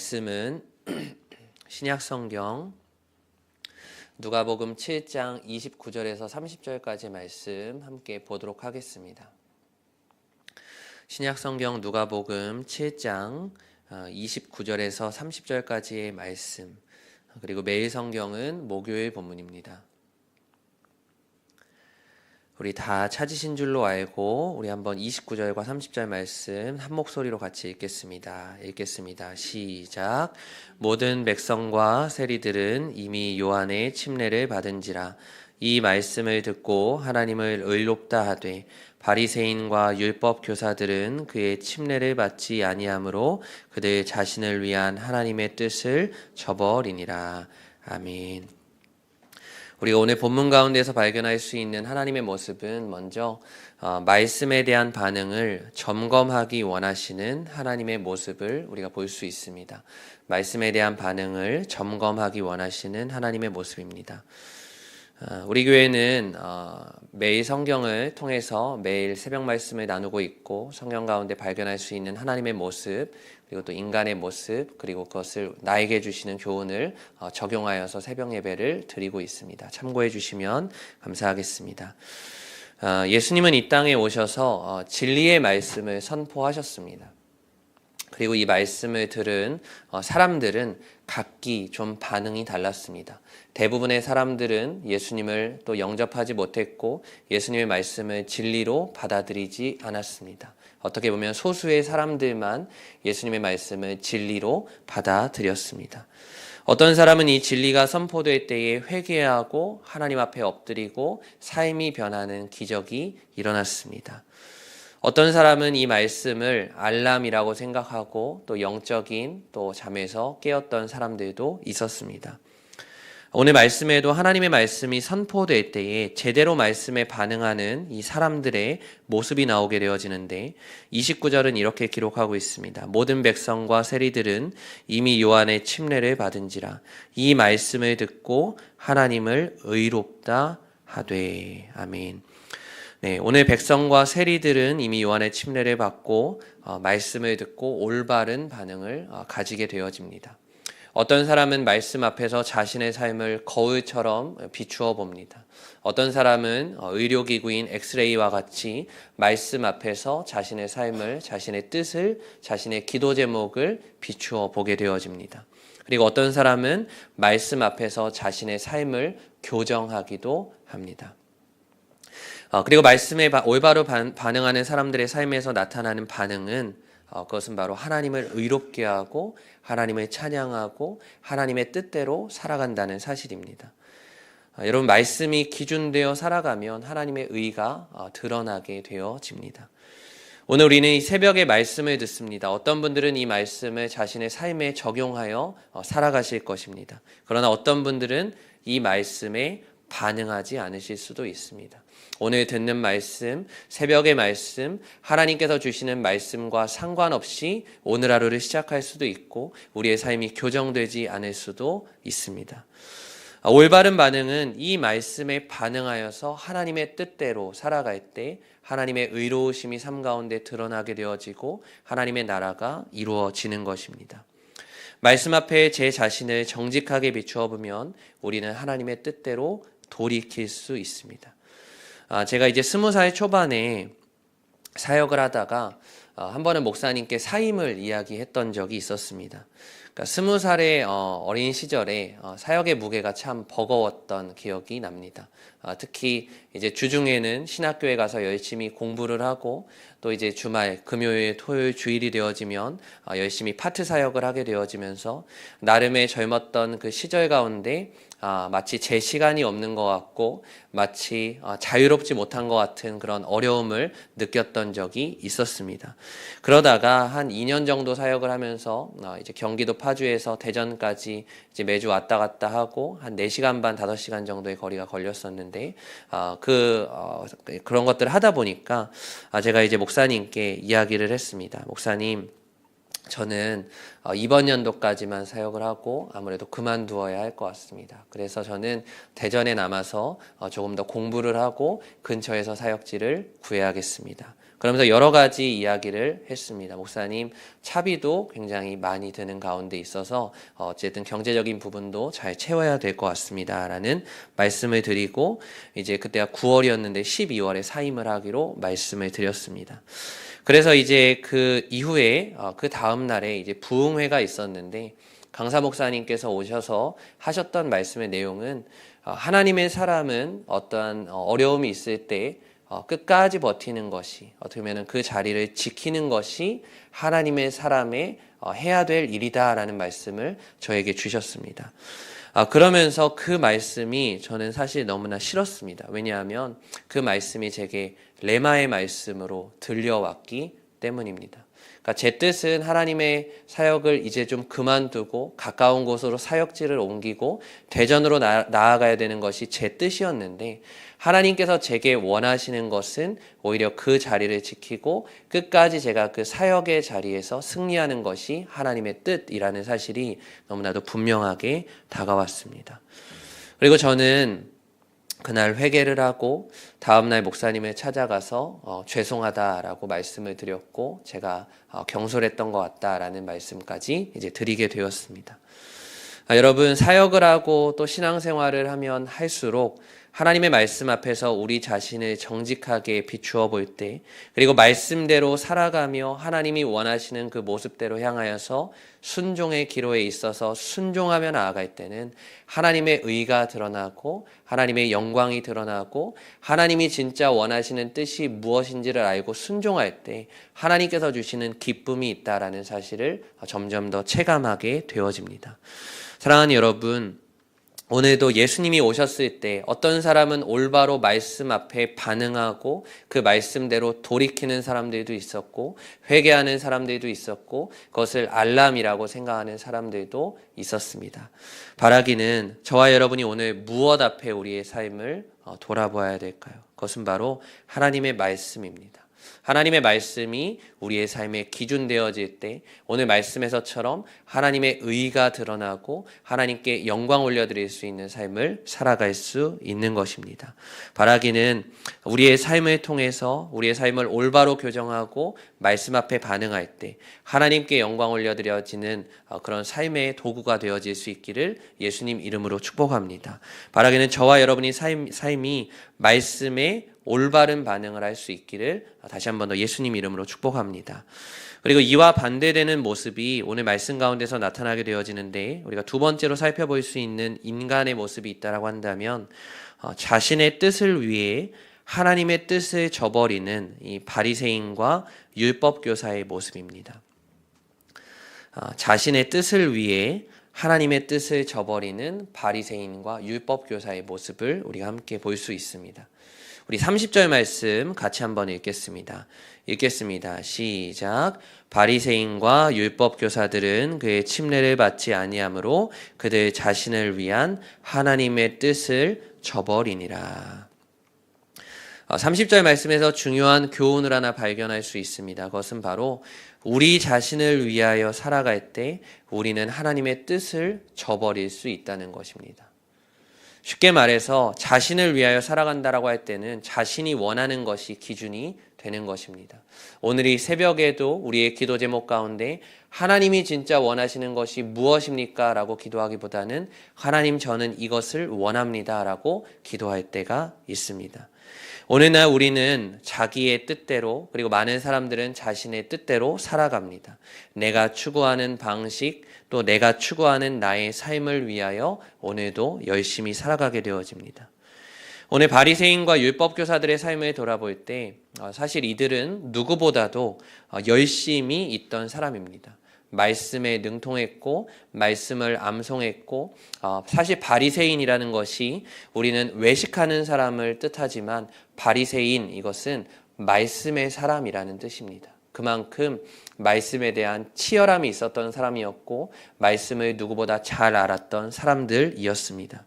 말씀은 신약 성경 누가복음 7장 29절에서 30절까지 말씀 함께 보도록 하겠습니다. 신약 성경 누가복음 7장 29절에서 어, 30절까지의 말씀 그리고 매일 성경은 목요일 본문입니다. 우리 다 찾으신 줄로 알고 우리 한번 29절과 30절 말씀 한 목소리로 같이 읽겠습니다. 읽겠습니다. 시작. 모든 백성과 세리들은 이미 요한의 침례를 받은지라 이 말씀을 듣고 하나님을 의롭다 하되 바리새인과 율법 교사들은 그의 침례를 받지 아니하므로 그들 자신을 위한 하나님의 뜻을 저버리니라. 아멘. 우리가 오늘 본문 가운데서 발견할 수 있는 하나님의 모습은 먼저 어, 말씀에 대한 반응을 점검하기 원하시는 하나님의 모습을 우리가 볼 수 있습니다. 말씀에 대한 반응을 점검하기 원하시는 하나님의 모습입니다. 어, 우리 교회는 어, 매일 성경을 통해서 매일 새벽 말씀을 나누고 있고 성경 가운데 발견할 수 있는 하나님의 모습 그리고 또 인간의 모습 그리고 그것을 나에게 주시는 교훈을 어, 적용하여서 새벽 예배를 드리고 있습니다. 참고해 주시면 감사하겠습니다. 예수님은 이 땅에 오셔서 진리의 말씀을 선포하셨습니다. 그리고 이 말씀을 들은 사람들은 각기 좀 반응이 달랐습니다. 대부분의 사람들은 예수님을 또 영접하지 못했고 예수님의 말씀을 진리로 받아들이지 않았습니다. 어떻게 보면 소수의 사람들만 예수님의 말씀을 진리로 받아들였습니다. 어떤 사람은 이 진리가 선포될 때에 회개하고 하나님 앞에 엎드리고 삶이 변하는 기적이 일어났습니다. 어떤 사람은 이 말씀을 알람이라고 생각하고 또 영적인 또 잠에서 깨었던 사람들도 있었습니다. 오늘 말씀에도 하나님의 말씀이 선포될 때에 제대로 말씀에 반응하는 이 사람들의 모습이 나오게 되어지는데 29절은 이렇게 기록하고 있습니다. 모든 백성과 세리들은 이미 요한의 침례를 받은지라 이 말씀을 듣고 하나님을 의롭다 하되 아멘. 네, 오늘 백성과 세리들은 이미 요한의 침례를 받고 어, 말씀을 듣고 올바른 반응을 어, 가지게 되어집니다. 어떤 사람은 말씀 앞에서 자신의 삶을 거울처럼 비추어 봅니다. 어떤 사람은 어, 의료기구인 엑스레이와 같이 말씀 앞에서 자신의 삶을, 자신의 뜻을, 자신의 기도 제목을 비추어 보게 되어집니다. 그리고 어떤 사람은 말씀 앞에서 자신의 삶을 교정하기도 합니다. 어, 그리고 말씀에 올바로 반응하는 사람들의 삶에서 나타나는 반응은 어, 그것은 바로 하나님을 의롭게 하고 하나님을 찬양하고 하나님의 뜻대로 살아간다는 사실입니다. 어, 여러분 말씀이 기준되어 살아가면 하나님의 의가 어, 드러나게 되어집니다. 오늘 우리는 이 새벽에 말씀을 듣습니다. 어떤 분들은 이 말씀을 자신의 삶에 적용하여 살아가실 것입니다. 그러나 어떤 분들은 이 말씀에 반응하지 않으실 수도 있습니다. 오늘 듣는 말씀, 새벽의 말씀, 하나님께서 주시는 말씀과 상관없이 오늘 하루를 시작할 수도 있고 우리의 삶이 교정되지 않을 수도 있습니다. 올바른 반응은 이 말씀에 반응하여서 하나님의 뜻대로 살아갈 때 하나님의 의로우심이 삶 가운데 드러나게 되어지고 하나님의 나라가 이루어지는 것입니다. 말씀 앞에 제 자신을 정직하게 비추어 보면 우리는 하나님의 뜻대로 돌이킬 수 있습니다. 아, 제가 이제 스무 살 초반에 사역을 하다가 어, 한 번은 목사님께 사임을 이야기했던 적이 있었습니다. 그러니까 스무 살의 어, 어린 시절에 어, 사역의 무게가 참 버거웠던 기억이 납니다. 아, 특히 이제 주중에는 신학교에 가서 열심히 공부를 하고 또 이제 주말 금요일 토요일 주일이 되어지면 열심히 파트 사역을 하게 되어지면서 나름의 젊었던 그 시절 가운데 아, 마치 제 시간이 없는 것 같고 마치 아, 자유롭지 못한 것 같은 그런 어려움을 느꼈던 적이 있었습니다. 그러다가 한 2년 정도 사역을 하면서 아, 이제 경기도 파주에서 대전까지 이제 매주 왔다 갔다 하고 한 4시간 반 5시간 정도의 거리가 걸렸었는데 그 어, 그런 것들을 하다 보니까 제가 이제 목사님께 이야기를 했습니다. 목사님 저는 어, 이번 연도까지만 사역을 하고 아무래도 그만두어야 할 것 같습니다. 그래서 저는 대전에 남아서 어, 조금 더 공부를 하고 근처에서 사역지를 구해야겠습니다. 그러면서 여러 가지 이야기를 했습니다. 목사님, 차비도 굉장히 많이 드는 가운데 있어서 어, 어쨌든 경제적인 부분도 잘 채워야 될 것 같습니다. 라는 말씀을 드리고 이제 그때가 9월이었는데 12월에 사임을 하기로 말씀을 드렸습니다. 그래서 이제 그 이후에 어, 그 다음 날에 이제 부흥회가 있었는데 강사 목사님께서 오셔서 하셨던 말씀의 내용은 어, 하나님의 사람은 어떠한 어려움이 있을 때 어, 끝까지 버티는 것이 어떻게 보면 그 자리를 지키는 것이 하나님의 사람의 어, 해야 될 일이다라는 말씀을 저에게 주셨습니다. 아, 그러면서 그 말씀이 저는 사실 너무나 싫었습니다. 왜냐하면 그 말씀이 제게 레마의 말씀으로 들려왔기 때문입니다. 그러니까 제 뜻은 하나님의 사역을 이제 좀 그만두고 가까운 곳으로 사역지를 옮기고 대전으로 나, 아가야 되는 것이 제 뜻이었는데 하나님께서 제게 원하시는 것은 오히려 그 자리를 지키고 끝까지 제가 그 사역의 자리에서 승리하는 것이 하나님의 뜻이라는 사실이 너무나도 분명하게 다가왔습니다. 그리고 저는 그날 회개를 하고 다음날 목사님을 찾아가서 어, 죄송하다라고 말씀을 드렸고 제가 어, 경솔했던 것 같다라는 말씀까지 이제 드리게 되었습니다. 아, 여러분 사역을 하고 또 신앙생활을 하면 할수록 하나님의 말씀 앞에서 우리 자신을 정직하게 비추어 볼 때, 그리고 말씀대로 살아가며 하나님이 원하시는 그 모습대로 향하여서 순종의 기로에 있어서 순종하며 나아갈 때는 하나님의 의가 드러나고 하나님의 영광이 드러나고 하나님이 진짜 원하시는 뜻이 무엇인지를 알고 순종할 때 하나님께서 주시는 기쁨이 있다라는 사실을 점점 더 체감하게 되어집니다. 사랑하는 여러분, 오늘도 예수님이 오셨을 때 어떤 사람은 올바로 말씀 앞에 반응하고 그 말씀대로 돌이키는 사람들도 있었고 회개하는 사람들도 있었고 그것을 알람이라고 생각하는 사람들도 있었습니다. 바라기는 저와 여러분이 오늘 무엇 앞에 우리의 삶을 어, 돌아보아야 될까요? 그것은 바로 하나님의 말씀입니다. 하나님의 말씀이 우리의 삶에 기준 되어질 때 오늘 말씀에서처럼 하나님의 의가 드러나고 하나님께 영광 올려드릴 수 있는 삶을 살아갈 수 있는 것입니다. 바라기는 우리의 삶을 통해서 우리의 삶을 올바로 교정하고 말씀 앞에 반응할 때 하나님께 영광 올려드려지는 어, 그런 삶의 도구가 되어질 수 있기를 예수님 이름으로 축복합니다. 바라기는 저와 여러분이 삶, 삶이 말씀에 올바른 반응을 할 수 있기를 다시 한 번 더 예수님 이름으로 축복합니다. 그리고 이와 반대되는 모습이 오늘 말씀 가운데서 나타나게 되어지는데 우리가 두 번째로 살펴볼 수 있는 인간의 모습이 있다라고 한다면 어, 자신의 뜻을 위해 하나님의 뜻을 저버리는 이 바리새인과 율법 교사의 모습입니다. 어, 자신의 뜻을 위해 하나님의 뜻을 저버리는 바리새인과 율법 교사의 모습을 우리가 함께 볼 수 있습니다. 우리 30절 말씀 같이 한번 읽겠습니다. 읽겠습니다. 시작. 바리새인과 율법 교사들은 그의 침례를 받지 아니하므로 그들 자신을 위한 하나님의 뜻을 저버리니라. 30절 어, 말씀에서 중요한 교훈을 하나 발견할 수 있습니다. 그것은 바로 우리 자신을 위하여 살아갈 때 우리는 하나님의 뜻을 저버릴 수 있다는 것입니다. 쉽게 말해서 자신을 위하여 살아간다라고 할 때는 자신이 원하는 것이 기준이 되는 것입니다. 오늘 이 새벽에도 우리의 기도 제목 가운데 하나님이 진짜 원하시는 것이 무엇입니까? 라고 기도하기보다는 하나님 저는 이것을 원합니다. 라고 기도할 때가 있습니다. 오늘날 우리는 자기의 뜻대로 그리고 많은 사람들은 자신의 뜻대로 살아갑니다. 내가 추구하는 방식 또 내가 추구하는 나의 삶을 위하여 오늘도 열심히 살아가게 되어집니다. 오늘 바리새인과 율법 교사들의 삶을 돌아볼 때 어, 사실 이들은 누구보다도 어, 열심히 있던 사람입니다. 말씀에 능통했고 말씀을 암송했고 어, 사실 바리새인이라는 것이 우리는 외식하는 사람을 뜻하지만 바리새인 이것은 말씀의 사람이라는 뜻입니다. 그만큼 말씀에 대한 치열함이 있었던 사람이었고 말씀을 누구보다 잘 알았던 사람들이었습니다.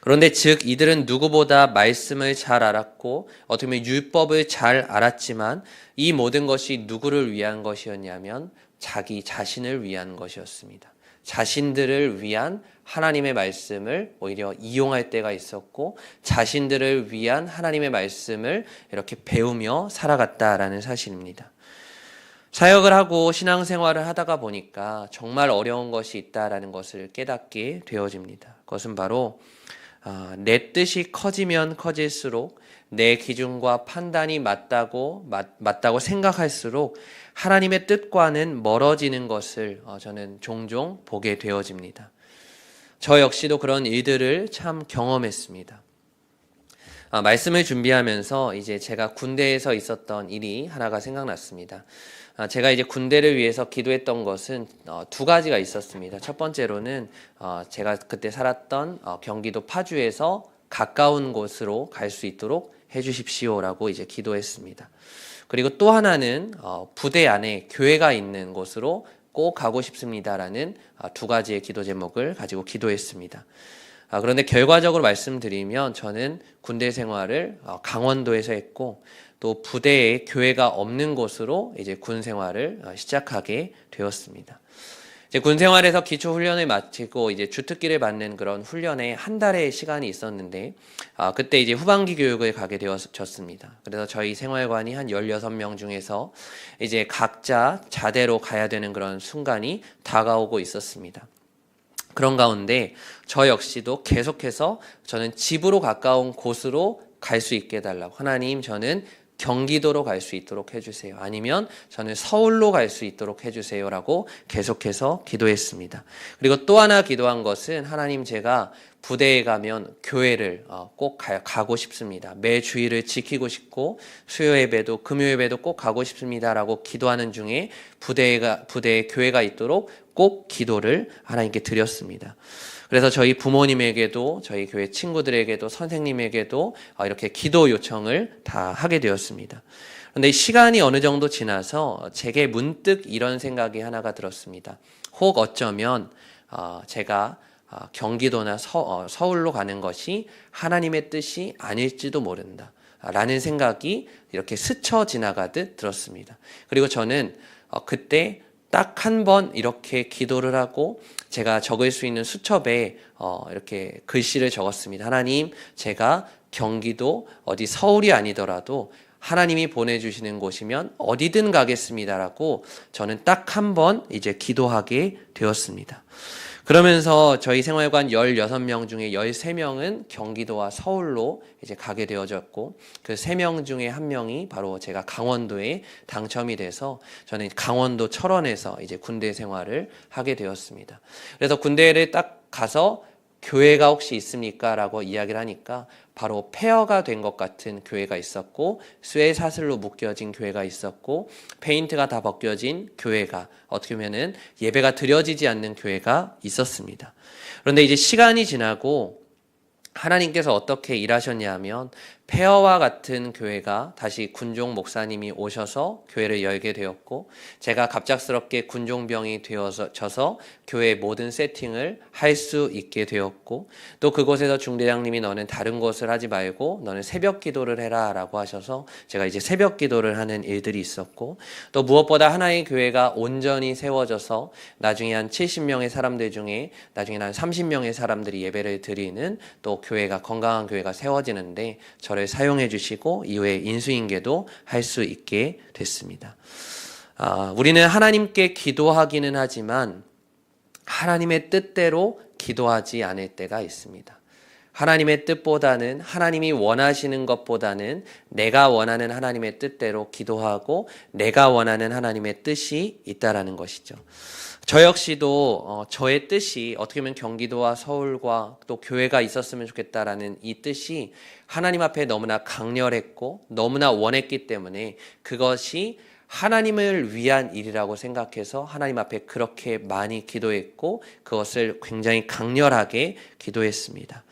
그런데 즉 이들은 누구보다 말씀을 잘 알았고 어떻게 보면 율법을 잘 알았지만 이 모든 것이 누구를 위한 것이었냐면 자기 자신을 위한 것이었습니다. 자신들을 위한 하나님의 말씀을 오히려 이용할 때가 있었고 자신들을 위한 하나님의 말씀을 이렇게 배우며 살아갔다라는 사실입니다. 사역을 하고 신앙생활을 하다가 보니까 정말 어려운 것이 있다라는 것을 깨닫게 되어집니다. 그것은 바로 아, 내 뜻이 커지면 커질수록 내 기준과 판단이 맞다고 맞, 맞다고 생각할수록 하나님의 뜻과는 멀어지는 것을 어, 저는 종종 보게 되어집니다. 저 역시도 그런 일들을 참 경험했습니다. 아, 말씀을 준비하면서 이제 제가 군대에서 있었던 일이 하나가 생각났습니다. 아, 제가 이제 군대를 위해서 기도했던 것은 어, 두 가지가 있었습니다. 첫 번째로는 어, 제가 그때 살았던 어, 경기도 파주에서 가까운 곳으로 갈 수 있도록 해주십시오라고 이제 기도했습니다. 그리고 또 하나는 부대 안에 교회가 있는 곳으로 꼭 가고 싶습니다라는 두 가지의 기도 제목을 가지고 기도했습니다. 아, 그런데 결과적으로 말씀드리면 저는 군대 생활을 강원도에서 했고 또 부대에 교회가 없는 곳으로 이제 군 생활을 어, 시작하게 되었습니다. 군 생활에서 기초 훈련을 마치고 이제 주특기를 받는 그런 훈련에 한 달의 시간이 있었는데 아, 그때 이제 후반기 교육을 가게 되었습니다. 그래서 저희 생활관이 한 16명 중에서 이제 각자 자대로 가야 되는 그런 순간이 다가오고 있었습니다. 그런 가운데 저 역시도 계속해서 저는 집으로 가까운 곳으로 갈 수 있게 해달라고 하나님 저는 경기도로 갈 수 있도록 해주세요. 아니면 저는 서울로 갈 수 있도록 해주세요라고 계속해서 기도했습니다. 그리고 또 하나 기도한 것은 하나님 제가 부대에 가면 교회를 어, 꼭 가 고 싶습니다. 매 주일을 지키고 싶고 수요 예배도 금요 예배도 꼭 가고 싶습니다라고 기도하는 중에 부대가 부대에 교회가 있도록 꼭 기도를 하나님께 드렸습니다. 그래서 저희 부모님에게도 저희 교회 친구들에게도 선생님에게도 어, 이렇게 기도 요청을 다 하게 되었습니다. 그런데 시간이 어느 정도 지나서 제게 문득 이런 생각이 하나가 들었습니다. 혹 어쩌면 어, 제가 어, 경기도나 서, 울로 가는 것이 하나님의 뜻이 아닐지도 모른다. 라는 생각이 이렇게 스쳐 지나가듯 들었습니다. 그리고 저는 그때 딱 한 번 이렇게 기도를 하고 제가 적을 수 있는 수첩에 어, 이렇게 글씨를 적었습니다. 하나님, 제가 경기도 어디 서울이 아니더라도 하나님이 보내주시는 곳이면 어디든 가겠습니다라고 저는 딱 한 번 이제 기도하게 되었습니다. 그러면서 저희 생활관 16명 중에 13명은 경기도와 서울로 이제 가게 되어졌고 그 3명 중에 한 명이 바로 제가 강원도에 당첨이 돼서 저는 강원도 철원에서 이제 군대 생활을 하게 되었습니다. 그래서 군대를 딱 가서 교회가 혹시 있습니까? 라고 이야기를 하니까 바로 폐허가 된 것 같은 교회가 있었고 쇠 사슬로 묶여진 교회가 있었고 페인트가 다 벗겨진 교회가 어떻게 보면은 예배가 드려지지 않는 교회가 있었습니다. 그런데 이제 시간이 지나고 하나님께서 어떻게 일하셨냐 하면 폐허와 같은 교회가 다시 군종 목사님이 오셔서 교회를 열게 되었고 제가 갑작스럽게 군종병이 되어서 교회 모든 세팅을 할 수 있게 되었고 또 그곳에서 중대장님이 너는 다른 곳을 하지 말고 너는 새벽 기도를 해라라고 하셔서 제가 이제 새벽 기도를 하는 일들이 있었고 또 무엇보다 하나의 교회가 온전히 세워져서 나중에 한 70명의 사람들 중에 나중에 한 30명의 사람들이 예배를 드리는 또 교회가 건강한 교회가 세워지는데 저를 저를 사용해 주시고 이후에 인수인계도 할 수 있게 됐습니다. 아, 우리는 하나님께 기도하기는 하지만 하나님의 뜻대로 기도하지 않을 때가 있습니다. 하나님의 뜻보다는 하나님이 원하시는 것보다는 내가 원하는 하나님의 뜻대로 기도하고 내가 원하는 하나님의 뜻이 있다라는 것이죠. 저 역시도 어, 저의 뜻이 어떻게 보면 경기도와 서울과 또 교회가 있었으면 좋겠다라는 이 뜻이 하나님 앞에 너무나 강렬했고 너무나 원했기 때문에 그것이 하나님을 위한 일이라고 생각해서 하나님 앞에 그렇게 많이 기도했고 그것을 굉장히 강렬하게 기도했습니다.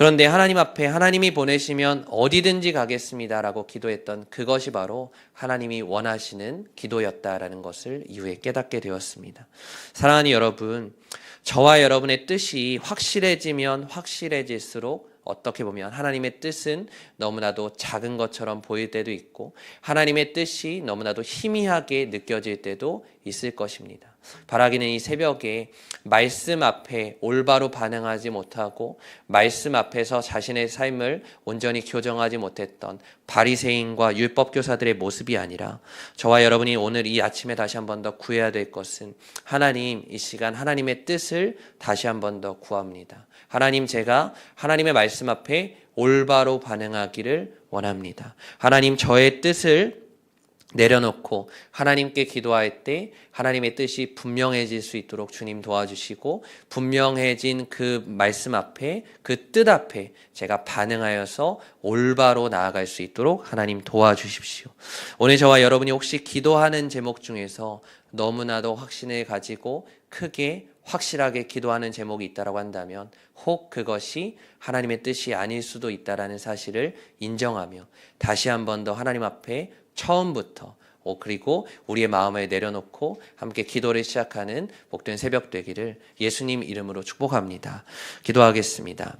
그런데 하나님 앞에 하나님이 보내시면 어디든지 가겠습니다라고 기도했던 그것이 바로 하나님이 원하시는 기도였다라는 것을 이후에 깨닫게 되었습니다. 사랑하는 여러분, 저와 여러분의 뜻이 확실해지면 확실해질수록 어떻게 보면 하나님의 뜻은 너무나도 작은 것처럼 보일 때도 있고 하나님의 뜻이 너무나도 희미하게 느껴질 때도 있을 것입니다. 바라기는 이 새벽에 말씀 앞에 올바로 반응하지 못하고 말씀 앞에서 자신의 삶을 온전히 교정하지 못했던 바리새인과 율법 교사들의 모습이 아니라 저와 여러분이 오늘 이 아침에 다시 한 번 더 구해야 될 것은 하나님 이 시간 하나님의 뜻을 다시 한 번 더 구합니다. 하나님 제가 하나님의 말씀 앞에 올바로 반응하기를 원합니다. 하나님 저의 뜻을 내려놓고 하나님께 기도할 때 하나님의 뜻이 분명해질 수 있도록 주님 도와주시고 분명해진 그 말씀 앞에 그 뜻 앞에 제가 반응하여서 올바로 나아갈 수 있도록 하나님 도와주십시오. 오늘 저와 여러분이 혹시 기도하는 제목 중에서 너무나도 확신을 가지고 크게 확실하게 기도하는 제목이 있다라고 한다면 혹 그것이 하나님의 뜻이 아닐 수도 있다라는 사실을 인정하며 다시 한 번 더 하나님 앞에 처음부터 어, 그리고 우리의 마음을 내려놓고 함께 기도를 시작하는 복된 새벽 되기를 예수님 이름으로 축복합니다. 기도하겠습니다.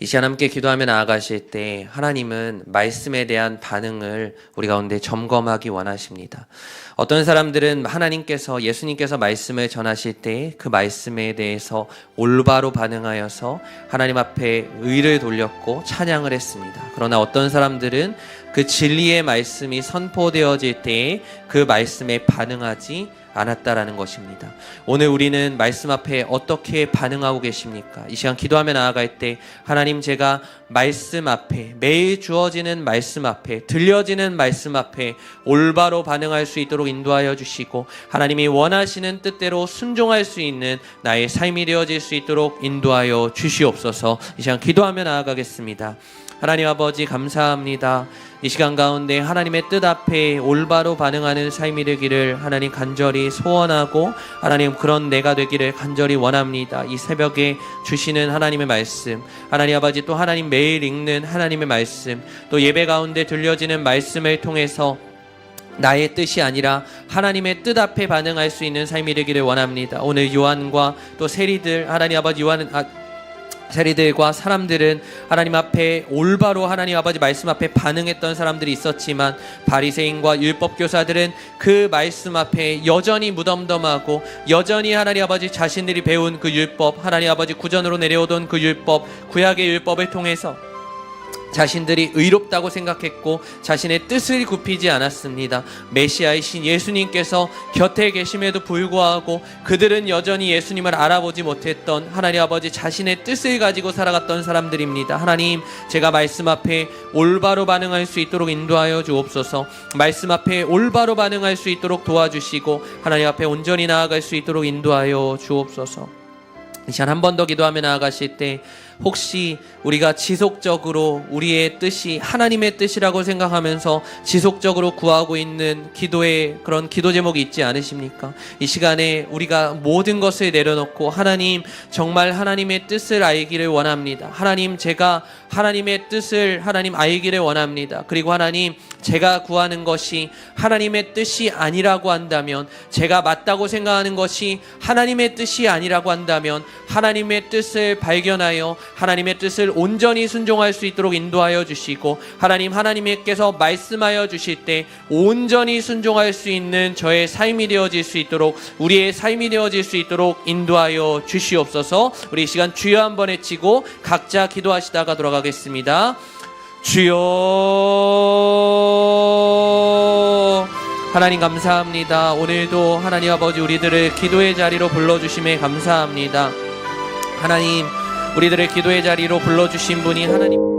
이 시간 함께 기도하며 나아가실 때 하나님은 말씀에 대한 반응을 우리 가운데 점검하기 원하십니다. 어떤 사람들은 하나님께서 예수님께서 말씀을 전하실 때 그 말씀에 대해서 올바로 반응하여서 하나님 앞에 의를 돌렸고 찬양을 했습니다. 그러나 어떤 사람들은 그 진리의 말씀이 선포되어질 때에 그 말씀에 반응하지 않았다라는 것입니다. 오늘 우리는 말씀 앞에 어떻게 반응하고 계십니까? 이 시간 기도하며 나아갈 때 하나님 제가 말씀 앞에 매일 주어지는 말씀 앞에 들려지는 말씀 앞에 올바로 반응할 수 있도록 인도하여 주시고 하나님이 원하시는 뜻대로 순종할 수 있는 나의 삶이 되어질 수 있도록 인도하여 주시옵소서. 이 시간 기도하며 나아가겠습니다. 하나님 아버지 감사합니다. 이 시간 가운데 하나님의 뜻 앞에 올바로 반응하는 삶이 되기를 하나님 간절히 소원하고 하나님 그런 내가 되기를 간절히 원합니다. 이 새벽에 주시는 하나님의 말씀, 하나님 아버지 또 하나님 매일 읽는 하나님의 말씀, 또 예배 가운데 들려지는 말씀을 통해서 나의 뜻이 아니라 하나님의 뜻 앞에 반응할 수 있는 삶이 되기를 원합니다. 오늘 요한과 또 세리들 하나님 아버지 요한 아, 세리들과 사람들은 하나님 앞에 올바로 하나님 아버지 말씀 앞에 반응했던 사람들이 있었지만 바리새인과 율법 교사들은 그 말씀 앞에 여전히 무덤덤하고 여전히 하나님 아버지 자신들이 배운 그 율법 하나님 아버지 구전으로 내려오던 그 율법 구약의 율법을 통해서 자신들이 의롭다고 생각했고 자신의 뜻을 굽히지 않았습니다. 메시아이신 예수님께서 곁에 계심에도 불구하고 그들은 여전히 예수님을 알아보지 못했던 하나님 아버지 자신의 뜻을 가지고 살아갔던 사람들입니다. 하나님, 제가 말씀 앞에 올바로 반응할 수 있도록 인도하여 주옵소서. 말씀 앞에 올바로 반응할 수 있도록 도와주시고 하나님 앞에 온전히 나아갈 수 있도록 인도하여 주옵소서. 이 시간 한 번 더 기도하며 나아가실 때 혹시 우리가 지속적으로 우리의 뜻이 하나님의 뜻이라고 생각하면서 지속적으로 구하고 있는 기도의 그런 기도 제목이 있지 않으십니까? 이 시간에 우리가 모든 것을 내려놓고 하나님 정말 하나님의 뜻을 알기를 원합니다. 하나님 제가 하나님의 뜻을 하나님 알기를 원합니다. 그리고 하나님 제가 구하는 것이 하나님의 뜻이 아니라고 한다면 제가 맞다고 생각하는 것이 하나님의 뜻이 아니라고 한다면 하나님의 뜻을 발견하여 하나님의 뜻을 온전히 순종할 수 있도록 인도하여 주시고 하나님 하나님께서 말씀하여 주실 때 온전히 순종할 수 있는 저의 삶이 되어질 수 있도록 우리의 삶이 되어질 수 있도록 인도하여 주시옵소서. 우리 이 시간 주여 한번 외치고 각자 기도하시다가 돌아가겠습니다. 주여 하나님 감사합니다. 오늘도 하나님 아버지 우리들을 기도의 자리로 불러주심에 감사합니다. 하나님 우리들을 기도의 자리로 불러주신 분이 하나님